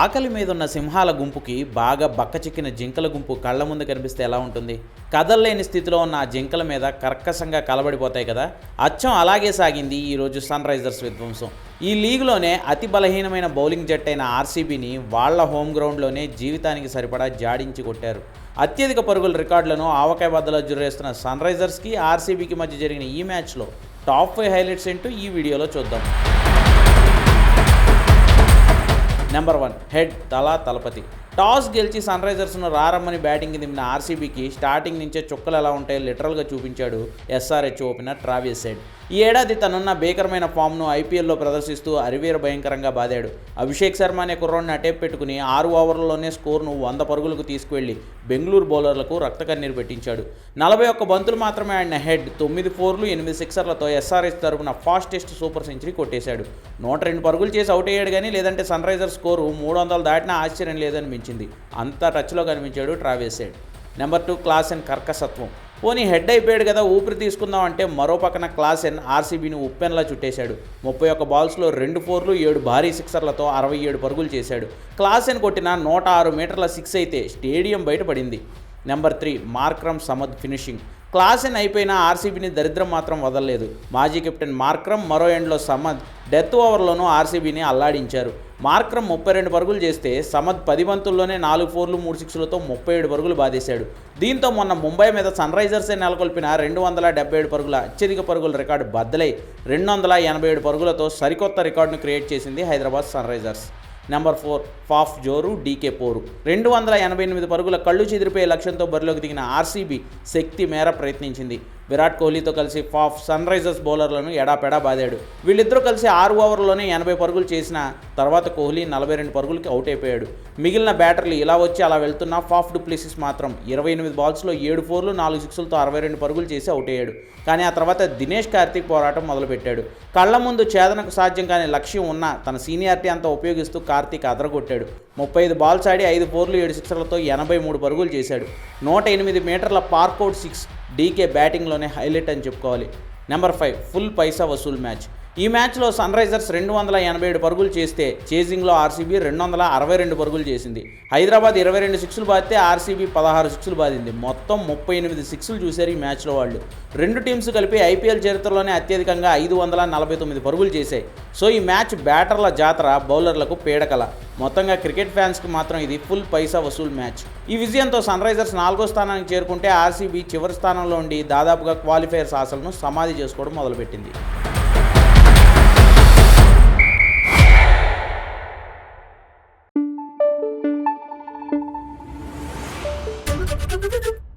ఆకలి మీద ఉన్న సింహాల గుంపుకి బాగా బక్కచిక్కిన జింకల గుంపు కళ్ళ ముందు కనిపిస్తే ఎలా ఉంటుంది? కదల్లేని స్థితిలో ఉన్న ఆ జింకల మీద కర్కశంగా కలబడిపోతాయి కదా? అచ్చం అలాగే సాగింది ఈరోజు సన్ రైజర్స్ విధ్వంసం. ఈ లీగ్లోనే అతి బలహీనమైన బౌలింగ్ జట్టు అయిన ఆర్సీబీని వాళ్ళ హోమ్ గ్రౌండ్లోనే జీవితానికి సరిపడా జాడించి కొట్టారు. అత్యధిక పరుగుల రికార్డులను ఆవకాయ బద్దలో జురేస్తున్న సన్ రైజర్స్కి ఆర్సీబీకి మధ్య జరిగిన ఈ మ్యాచ్లో టాప్ ఫైవ్ హైలైట్స్ ఏంటో ఈ వీడియోలో చూద్దాం. నెంబర్ వన్ హెడ్ తల తలపతి. టాస్ గెలిచి సన్ రైజర్స్ను రారమ్మని బ్యాటింగ్ దింపిన ఆర్సీబీకి స్టార్టింగ్ నుంచే చుక్కలు ఎలా ఉంటాయో లిటరల్గా చూపించాడు ఎస్ఆర్హెచ్ ఓపెనర్ ట్రావిస్ సెడ్ ఈ ఏడాది తనున్న భీకరమైన ఫామ్ను ఐపీఎల్లో ప్రదర్శిస్తూ అరివీర భయంకరంగా బాదాడు. అభిషేక్ శర్మ అనే కుర్రాడిని అటేప్ పెట్టుకుని ఆరు ఓవర్లలోనే స్కోర్ను వంద పరుగులకు తీసుకువెళ్ళి బెంగళూరు బౌలర్లకు రక్తకన్నీరు పెట్టించాడు. నలభై ఒక్క బంతులు మాత్రమే ఆడిన హెడ్ తొమ్మిది ఫోర్లు ఎనిమిది సిక్సర్లతో ఎస్ఆర్హెచ్ తరపున ఫాస్టెస్ట్ సూపర్ సెంచరీ కొట్టేశాడు. నూట రెండు పరుగులు చేసి అవుట్ అయ్యాడు కానీ లేదంటే సన్ రైజర్స్ స్కోరు మూడు వందలు దాటినా ఆశ్చర్యం లేదనిపించింది. అంత టచ్లో కనిపించాడు Travis number two class and కర్కసత్వం పోనీ హెడ్ అయిపోయాడు కదా ఊపిరి తీసుకుందాం అంటే మరో పక్కన క్లాసెన్ ఆర్సీబీని ఉప్పెన్లా చుట్టేశాడు. ముప్పై ఒక్క బాల్స్లో రెండు ఫోర్లు ఏడు భారీ సిక్సర్లతో అరవై ఏడు పరుగులు చేశాడు. క్లాసెన్ కొట్టిన నూట ఆరు మీటర్ల సిక్స్ అయితే స్టేడియం బయటపడింది. Number three Markram Samad finishing. Klaasen అయిపోయిన ఆర్సీబీని దరిద్రం మాత్రం వదలలేదు. మాజీ కెప్టెన్ మార్క్రమ్ మరో ఎండ్లో సమద్ డెత్ ఓవర్లోనూ ఆర్సీబీని అల్లాడించారు. మార్క్రమ్ ముప్పై రెండు పరుగులు చేస్తే సమద్ పది బంతుల్లోనే నాలుగు ఫోర్లు మూడు సిక్స్లతో ముప్పై ఏడు పరుగులు బాధేశాడు దీంతో మొన్న ముంబై మీద సన్ రైజర్సే నెలకొల్పిన రెండు వందల డెబ్బై ఏడు పరుగుల అత్యధిక పరుగుల రికార్డు బద్దలై రెండు వందల ఎనభై ఏడు పరుగులతో సరికొత్త రికార్డును క్రియేట్ చేసింది Hyderabad Sunrisers. Number four Faf జోరు డీకే పోరు. రెండు వందల ఎనభై ఎనిమిది పరుగుల కళ్ళు చెదిరిపోయే లక్ష్యంతో బరిలోకి దిగిన ఆర్సీబీ శక్తి మేర ప్రయత్నించింది. విరాట్ కోహ్లీతో కలిసి ఫాఫ్ సన్ రైజర్స్ బౌలర్లను ఎడాపెడా బాదాడు. వీళ్ళిద్దరూ కలిసి ఆరు ఓవర్లోనే ఎనభై పరుగులు చేసిన తర్వాత కోహ్లీ నలభై రెండు పరుగులకి అవుట్ అయిపోయాడు. మిగిలిన బ్యాటర్లు ఇలా వచ్చి అలా వెళ్తున్న ఫాఫ్ డూప్లిసిస్ మాత్రం ఇరవై ఎనిమిది బాల్స్లో ఏడు ఫోర్లు నాలుగు సిక్స్లతో అరవై రెండు పరుగులు చేసి అవుట్ అయ్యాడు. కానీ ఆ తర్వాత దినేష్ కార్తీక్ పోరాటం మొదలుపెట్టాడు. కళ్ళ ముందు ఛేదనకు సాధ్యం కాని లక్ష్యం ఉన్న తన సీనియారిటీ అంతా ఉపయోగిస్తూ కార్తీక్ అదరగొట్టాడు. ముప్పై ఐదు బాల్స్ ఆడి ఐదు ఫోర్లు ఏడు సిక్సర్లతో ఎనభై మూడు పరుగులు చేశాడు. నూట ఎనిమిది మీటర్ల పార్కౌట్ సిక్స్ డీకే బ్యాటింగ్లోనే హైలైట్ అని చెప్పుకోవాలి. నెంబర్ ఫైవ్ ఫుల్ పైసా వసూల్ మ్యాచ్ ఈ మ్యాచ్లో సన్ రైజర్స్ రెండు వందల ఎనభై ఏడు పరుగులు చేస్తే చేజింగ్లో ఆర్సీబీ రెండు వందల అరవై రెండు పరుగులు చేసింది. హైదరాబాద్ ఇరవై రెండు సిక్స్లు బాధితే ఆర్సీబీ పదహారు సిక్స్లు బాధింది మొత్తం ముప్పై ఎనిమిది సిక్స్లు చూశారు ఈ మ్యాచ్లో వాళ్ళు. రెండు టీమ్స్ కలిపి ఐపీఎల్ చరిత్రలోనే అత్యధికంగా ఐదు వందల నలభై తొమ్మిది పరుగులు చేశాయి. సో ఈ మ్యాచ్ బ్యాటర్ల జాతర బౌలర్లకు పీడకల. మొత్తంగా క్రికెట్ ఫ్యాన్స్కి మాత్రం ఇది ఫుల్ పైసా వసూలు మ్యాచ్ ఈ విజయంతో సన్ రైజర్స్ నాలుగో స్థానానికి చేరుకుంటే ఆర్సీబీ చివరి స్థానంలో ఉండి దాదాపుగా క్వాలిఫైయర్స్ ఆశలను సమాధి చేసుకోవడం మొదలుపెట్టింది Thank you.